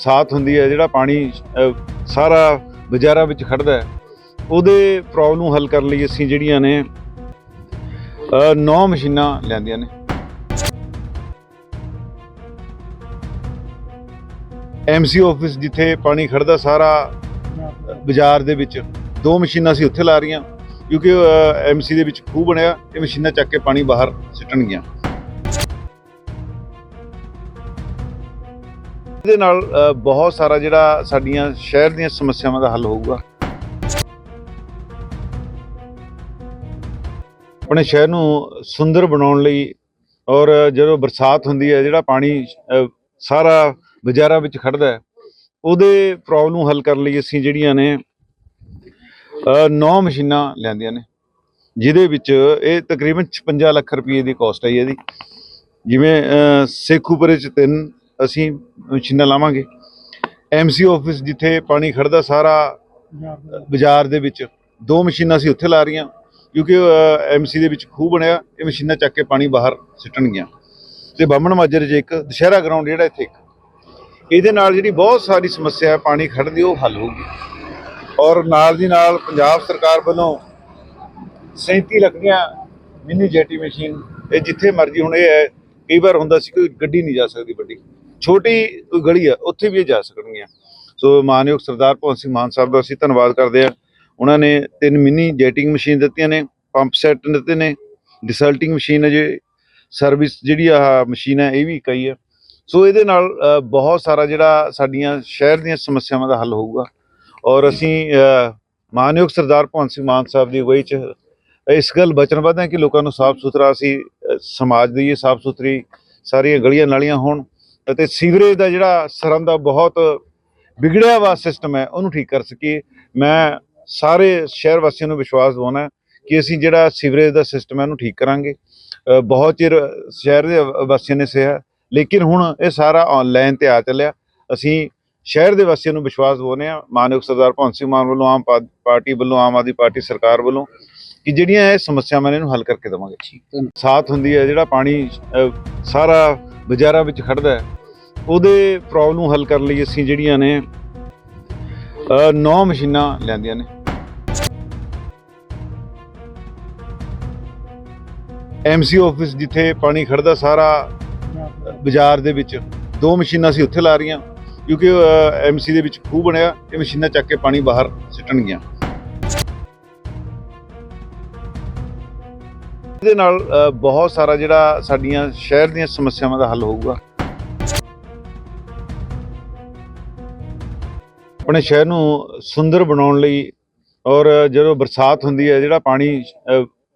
ਸਾਥ ਹੁੰਦੀ ਹੈ, ਜਿਹੜਾ ਪਾਣੀ ਸਾਰਾ ਬਾਜ਼ਾਰਾਂ ਵਿੱਚ ਖੜਦਾ ਹੈ। ਉਹਦੇ ਪ੍ਰੋਬਲਮ ਨੂੰ ਹੱਲ ਕਰਨ ਲਈ ਅਸੀਂ ਜਿਹੜੀਆਂ ਨੇ ਨੌ ਮਸ਼ੀਨਾਂ ਲਿਆਂਦੀਆਂ ਨੇ। ਐਮਸੀ ਆਫਿਸ ਜਿੱਥੇ ਪਾਣੀ ਖੜਦਾ ਸਾਰਾ ਬਾਜ਼ਾਰ ਦੇ ਵਿੱਚ, ਦੋ ਮਸ਼ੀਨਾਂ ਅਸੀਂ ਉੱਥੇ ਲਾ ਰਹੀਆਂ, ਕਿਉਂਕਿ ਐਮਸੀ ਦੇ ਵਿੱਚ ਖੂਹ ਬਣਿਆ, ਇਹ ਮਸ਼ੀਨਾਂ ਚੱਕ ਕੇ ਪਾਣੀ ਬਾਹਰ ਸਿੱਟਣਗੀਆਂ। ਇਹਦੇ ਨਾਲ ਬਹੁਤ ਸਾਰਾ ਜਿਹੜਾ ਸਾਡੀਆਂ ਸ਼ਹਿਰ ਦੀਆਂ ਸਮੱਸਿਆਵਾਂ ਦਾ ਹੱਲ ਹੋਊਗਾ। ਆਪਣੇ ਸ਼ਹਿਰ ਨੂੰ ਸੁੰਦਰ ਬਣਾਉਣ ਲਈ ਔਰ ਜਦੋਂ ਬਰਸਾਤ ਹੁੰਦੀ ਹੈ ਜਿਹੜਾ ਪਾਣੀ ਸਾਰਾ ਬਾਜ਼ਾਰਾਂ ਵਿੱਚ ਖੜਦਾ ਹੈ ਉਹਦੇ ਪ੍ਰੋਬਲਮ ਨੂੰ ਹੱਲ ਕਰਨ ਲਈ ਅਸੀਂ ਜਿਹੜੀਆਂ ਨੇ ਨੌ ਮਸ਼ੀਨਾਂ ਲਿਆਂਦੀਆਂ ਨੇ ਜਿਹਦੇ ਵਿੱਚ ਇਹ ਤਕਰੀਬਨ 56 ਲੱਖ ਰੁਪਏ ਦੀ ਕਾਸਟ ਹੈ ਜੀ ਇਹਦੀ। ਜਿਵੇਂ ਅ, ਸੇਖੂਪੁਰੇ ਚ ਤਿੰਨ ਅਸੀਂ ਮਸ਼ੀਨਾਂ ਲਾਵਾਂਗੇ। ਐਮਸੀ ਆਫਿਸ ਜਿੱਥੇ ਪਾਣੀ ਖੜਦਾ ਸਾਰਾ ਬਾਜ਼ਾਰ ਦੇ ਵਿੱਚ, ਦੋ ਮਸ਼ੀਨਾਂ ਅਸੀਂ ਉੱਥੇ ਲਾ ਰਹੀਆਂ, ਕਿਉਂਕਿ ਐਮਸੀ ਦੇ ਵਿੱਚ ਖੂਹ ਬਣਿਆ, ਇਹ ਮਸ਼ੀਨਾਂ ਚੱਕ ਕੇ ਪਾਣੀ ਬਾਹਰ ਸਿੱਟਣਗੀਆਂ। ਤੇ ਬਾਹਮਣ ਮਾਜਰ 'ਚ ਇੱਕ ਦੁਸ਼ਹਿਰਾ ਗਰਾਊਂਡ ਜਿਹੜਾ ਇੱਥੇ ਇੱਕ, ਇਹਦੇ ਨਾਲ ਜਿਹੜੀ ਬਹੁਤ ਸਾਰੀ ਸਮੱਸਿਆ ਹੈ, ਪਾਣੀ ਖੜਨ ਉਹ ਹੱਲ ਹੋਊਗੀ। ਔਰ ਨਾਲ ਦੀ ਨਾਲ ਪੰਜਾਬ ਸਰਕਾਰ ਵੱਲੋਂ 37 ਲੱਖ ਦੀਆਂ ਮਿੰਨੀ ਜੈਟੀ ਮਸ਼ੀਨ, ਇਹ ਜਿੱਥੇ ਮਰਜ਼ੀ, ਹੁਣ ਇਹ ਹੈ, ਕਈ ਵਾਰ ਹੁੰਦਾ ਸੀ ਕੋਈ ਗੱਡੀ ਨਹੀਂ ਜਾ ਸਕਦੀ ਵੱਡੀ। ਛੋਟੀ ਗਲੀ ਆ ਉੱਥੇ ਵੀ ਇਹ ਜਾ ਸਕਣਗੀਆਂ। ਸੋ ਮਾਨਯੋਗ ਸਰਦਾਰ ਭਗਵੰਤ ਸਿੰਘ ਮਾਨ ਸਾਹਿਬ ਦਾ ਅਸੀਂ ਧੰਨਵਾਦ ਕਰਦੇ ਹਾਂ। ਉਹਨਾਂ ਨੇ ਤਿੰਨ ਮਿੰਨੀ ਜੈਟਿੰਗ ਮਸ਼ੀਨ ਦਿੱਤੀਆਂ ਨੇ ਪੰਪ ਸੈੱਟ ਦਿੱਤੇ ਨੇ ਡਿਸਲਟਿੰਗ ਮਸ਼ੀਨ ਹੈ ਜੇ ਸਰਵਿਸ ਜਿਹੜੀ ਆ ਮਸ਼ੀਨ ਹੈ ਇਹ ਵੀ ਕਈ ਹੈ ਸੋ ਇਹਦੇ ਨਾਲ ਬਹੁਤ ਸਾਰਾ ਜਿਹੜਾ ਸਾਡੀਆਂ ਸ਼ਹਿਰ ਦੀਆਂ ਸਮੱਸਿਆਵਾਂ ਦਾ ਹੱਲ ਹੋਊਗਾ। ਔਰ ਅਸੀਂ ਅ, ਮਾਨਯੋਗ ਸਰਦਾਰ ਭਗਵੰਤ ਸਿੰਘ ਮਾਨ ਸਾਹਿਬ ਦੀ ਅਗਵਾਈ 'ਚ ਇਸ ਗੱਲ ਵਚਨਬੱਧ ਹਾਂ ਕਿ ਲੋਕਾਂ ਨੂੰ ਸਾਫ਼ ਸੁਥਰਾ ਅਸੀਂ ਸਮਾਜ ਦੀ ਸਾਫ਼ ਸੁਥਰੀ ਸਾਰੀਆਂ ਗਲੀਆਂ ਨਾਲੀਆਂ ਹੋਣ। ਅਤੇ ਸੀਵਰੇਜ ਦਾ ਜਿਹੜਾ ਸਰਮ ਦਾ ਬਹੁਤ ਵਿਗੜਿਆ ਵਾ ਸਿਸਟਮ ਹੈ ਉਹਨੂੰ ਠੀਕ ਕਰ ਸਕੀਏ। ਮੈਂ ਸਾਰੇ ਸ਼ਹਿਰ ਵਾਸੀਆਂ ਨੂੰ ਵਿਸ਼ਵਾਸ ਦਿਵਾਉਣਾ ਕਿ ਅਸੀਂ ਜਿਹੜਾ ਸੀਵਰੇਜ ਦਾ ਸਿਸਟਮ ਹੈ ਉਹਨੂੰ ਠੀਕ ਕਰਾਂਗੇ। ਬਹੁਤ ਚਿਰ ਸ਼ਹਿਰ ਦੇ ਵਾਸੀਆਂ ਨੇ ਸਿਆ ਲੇਕਿਨ ਹੁਣ ਇਹ ਸਾਰਾ ਆਨਲਾਈਨ ਤੇ ਆ ਚੱਲਿਆ। ਅਸੀਂ ਸ਼ਹਿਰ ਦੇ ਵਾਸੀਆਂ ਨੂੰ ਵਿਸ਼ਵਾਸ ਦਿਵਾਉਂਦੇ ਹਾਂ ਮਾਨਯੋਗ ਸਰਦਾਰ ਭਗਵੰਤ ਸਿੰਘ ਮਾਨ ਵੱਲੋਂ ਆਮ ਪਾਰਟੀ ਵੱਲੋਂ ਆਮ ਆਦਮੀ ਪਾਰਟੀ ਸਰਕਾਰ ਵੱਲੋਂ ਕਿ ਜਿਹੜੀਆਂ ਇਹ ਸਮੱਸਿਆਵਾਂ ਨੇ ਇਹਨੂੰ ਹੱਲ ਕਰਕੇ ਦੇਵਾਂਗੇ। ਸਾਥ ਹੁੰਦੀ ਹੈ ਜਿਹੜਾ ਪਾਣੀ ਸਾਰਾ ਬਾਜ਼ਾਰਾਂ ਵਿੱਚ ਖੜਦਾ ਹੈ ਉਹਦੇ ਪ੍ਰੋਬਲਮ ਨੂੰ ਹੱਲ ਕਰਨ ਲਈ ਅਸੀਂ ਜਿਹੜੀਆਂ ਨੇ ਨੌ ਮਸ਼ੀਨਾਂ ਲਿਆਂਦੀਆਂ ਨੇ। ਐਮਸੀ ਆਫਿਸ ਜਿੱਥੇ ਪਾਣੀ ਖੜਦਾ ਸਾਰਾ ਬਾਜ਼ਾਰ ਦੇ ਵਿੱਚ, ਦੋ ਮਸ਼ੀਨਾਂ ਅਸੀਂ ਉੱਥੇ ਲਾ ਰਹੀਆਂ, ਕਿਉਂਕਿ ਐਮਸੀ ਦੇ ਵਿੱਚ ਖੂਹ ਬਣਿਆ, ਇਹ ਮਸ਼ੀਨਾਂ ਚੱਕ ਕੇ ਪਾਣੀ ਬਾਹਰ ਸਿੱਟਣਗੀਆਂ। ਇਹਦੇ ਨਾਲ ਬਹੁਤ ਸਾਰਾ ਜਿਹੜਾ ਸਾਡੀਆਂ ਸ਼ਹਿਰ ਦੀਆਂ ਸਮੱਸਿਆਵਾਂ ਦਾ ਹੱਲ ਹੋਊਗਾ। ਆਪਣੇ ਸ਼ਹਿਰ ਨੂੰ ਸੁੰਦਰ ਬਣਾਉਣ ਲਈ ਔਰ ਜਦੋਂ ਬਰਸਾਤ ਹੁੰਦੀ ਹੈ ਜਿਹੜਾ ਪਾਣੀ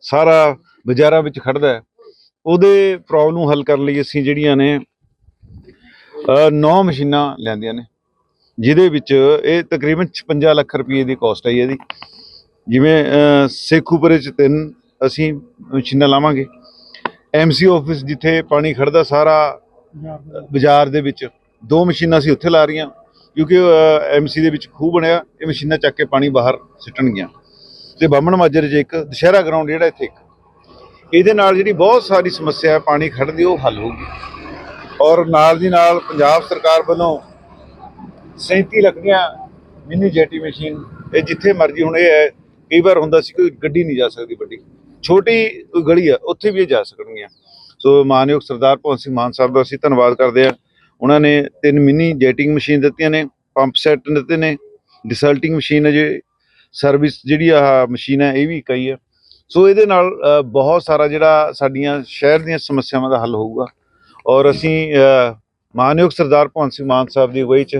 ਸਾਰਾ ਬਾਜ਼ਾਰਾਂ ਵਿੱਚ ਖੜਦਾ ਹੈ ਉਹਦੇ ਪ੍ਰੋਬਲਮ ਹੱਲ ਕਰਨ ਲਈ ਅਸੀਂ ਜਿਹੜੀਆਂ ਨੇ ਨੌ ਮਸ਼ੀਨਾਂ ਲਿਆਂਦੀਆਂ ਨੇ ਜਿਹਦੇ ਵਿੱਚ ਇਹ ਤਕਰੀਬਨ 56 ਲੱਖ ਰੁਪਏ ਦੀ ਕਾਸਟ ਜੀ ਇਹਦੀ। ਜਿਵੇਂ ਸੇਖੂਪੁਰੇ ਚ ਤਿੰਨ ਅਸੀਂ ਮਸ਼ੀਨਾਂ ਲਾਵਾਂਗੇ। ਐਮਸੀ ਆਫਿਸ ਜਿੱਥੇ ਪਾਣੀ ਖੜਦਾ ਸਾਰਾ ਬਾਜ਼ਾਰ ਦੇ ਵਿੱਚ ਦੋ ਮਸ਼ੀਨਾਂ ਅਸੀਂ ਉੱਥੇ ਲਾ ਰਹੀਆਂ। ਕਿਉਂਕਿ ਐਮਸੀ ਦੇ ਵਿੱਚ ਖੂਹ ਬਣਿਆ, ਇਹ ਮਸ਼ੀਨਾਂ ਚੱਕ ਕੇ ਪਾਣੀ ਬਾਹਰ ਸਿੱਟਣਗੀਆਂ। ਤੇ ਬਾਹਮਣ ਮਾਜਰੇ 'ਚ ਇੱਕ ਦੁਸ਼ਹਿਰਾ ਗਰਾਊਂਡ ਜਿਹੜਾ ਇੱਥੇ ਇੱਕ। ਇਹਦੇ ਨਾਲ ਜਿਹੜੀ ਬਹੁਤ ਸਾਰੀ ਸਮੱਸਿਆ ਹੈ, ਪਾਣੀ ਖੜਨ ਦੀ ਉਹ ਹੱਲ ਹੋਊਗੀ। ਔਰ ਨਾਲ ਦੀ ਨਾਲ ਪੰਜਾਬ ਸਰਕਾਰ ਵੱਲੋਂ 37 ਲੱਖ ਦੀਆਂ ਮਿੰਨੀ ਜੈਟੀ ਮਸ਼ੀਨ ਇਹ ਜਿੱਥੇ ਮਰਜ਼ੀ ਹੁਣ ਇਹ ਹੈ, ਕਈ ਵਾਰ ਹੁੰਦਾ ਸੀ ਕੋਈ ਗੱਡੀ ਨਹੀਂ ਜਾ ਸਕਦੀ ਵੱਡੀ। ਛੋਟੀ ਕੋਈ ਗਲੀ ਆ, ਉੱਥੇ ਵੀ ਇਹ ਜਾ ਸਕਣਗੀਆਂ। ਸੋ ਮਾਨਯੋਗ ਸਰਦਾਰ ਭਗਵੰਤ ਸਿੰਘ ਮਾਨ ਸਾਹਿਬ ਦਾ ਅਸੀਂ ਧੰਨਵਾਦ ਕਰਦੇ ਹਾਂ। ਉਹਨਾਂ ਨੇ ਤਿੰਨ ਮਿੰਨੀ ਜੈਟਿੰਗ ਮਸ਼ੀਨ ਦਿੱਤੀਆਂ ਨੇ ਪੰਪ ਸੈੱਟ ਦਿੱਤੇ ਨੇ ਡਿਸਲਟਿੰਗ ਮਸ਼ੀਨ ਹੈ ਜੇ ਸਰਵਿਸ ਜਿਹੜੀ ਆ ਮਸ਼ੀਨ ਹੈ ਇਹ ਵੀ ਕਈ ਹੈ। ਸੋ ਇਹਦੇ ਨਾਲ ਬਹੁਤ ਸਾਰਾ ਜਿਹੜਾ ਸਾਡੀਆਂ ਸ਼ਹਿਰ ਦੀਆਂ ਸਮੱਸਿਆਵਾਂ ਦਾ ਹੱਲ ਹੋਊਗਾ। ਔਰ ਅਸੀਂ ਅ, ਮਾਨਯੋਗ ਸਰਦਾਰ ਭਗਵੰਤ ਸਿੰਘ ਮਾਨ ਸਾਹਿਬ ਦੀ ਅਗਵਾਈ 'ਚ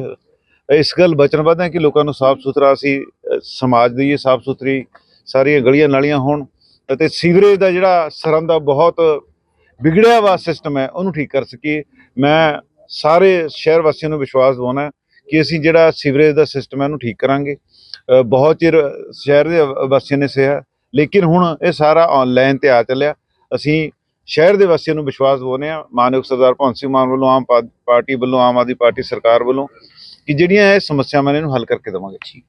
ਇਸ ਗੱਲ ਵਚਨਬੱਧ ਹਾਂ ਕਿ ਲੋਕਾਂ ਨੂੰ ਸਾਫ਼ ਸੁਥਰਾ ਅਸੀਂ ਸਮਾਜ ਦੀ ਸਾਫ਼ ਸੁਥਰੀ ਸਾਰੀਆਂ ਗਲੀਆਂ ਨਾਲੀਆਂ ਹੋਣ ਅਤੇ ਸੀਵਰੇਜ ਦਾ ਜਿਹੜਾ ਸਰਮ ਦਾ ਬਹੁਤ ਵਿਗੜਿਆ ਵਾ ਸਿਸਟਮ ਹੈ ਉਹਨੂੰ ਠੀਕ ਕਰ ਸਕੀਏ। ਮੈਂ ਸਾਰੇ ਸ਼ਹਿਰ ਵਾਸੀਆਂ ਨੂੰ ਵਿਸ਼ਵਾਸ ਦਿਵਾਉਣਾ ਹੈ ਕਿ ਅਸੀਂ ਜਿਹੜਾ ਸੀਵਰੇਜ ਦਾ ਸਿਸਟਮ ਹੈ ਉਹਨੂੰ ਠੀਕ ਕਰਾਂਗੇ। ਬਹੁਤ ਚਿਰ ਸ਼ਹਿਰ ਦੇ ਵਾਸੀਆਂ ਨੇ ਸਿਆ ਲੇਕਿਨ ਹੁਣ ਇਹ ਸਾਰਾ ਆਨਲਾਈਨ ਤੇ ਆ ਚੱਲਿਆ। ਅਸੀਂ ਸ਼ਹਿਰ ਦੇ ਵਾਸੀਆਂ ਨੂੰ ਵਿਸ਼ਵਾਸ ਦਿਵਾਉਂਦੇ ਹਾਂ, ਮਾਨਯੋਗ ਸਰਦਾਰ ਭਗਵੰਤ ਸਿੰਘ ਮਾਨ ਵੱਲੋਂ, ਆਮ ਪਾ- ਪਾਰਟੀ ਵੱਲੋਂ, ਆਮ ਆਦਮੀ ਪਾਰਟੀ ਸਰਕਾਰ ਵੱਲੋਂ, ਕਿ ਜਿਹੜੀਆਂ ਇਹ ਸਮੱਸਿਆਵਾਂ ਨੇ ਇਹਨੂੰ ਹੱਲ ਕਰਕੇ ਦੇਵਾਂਗੇ।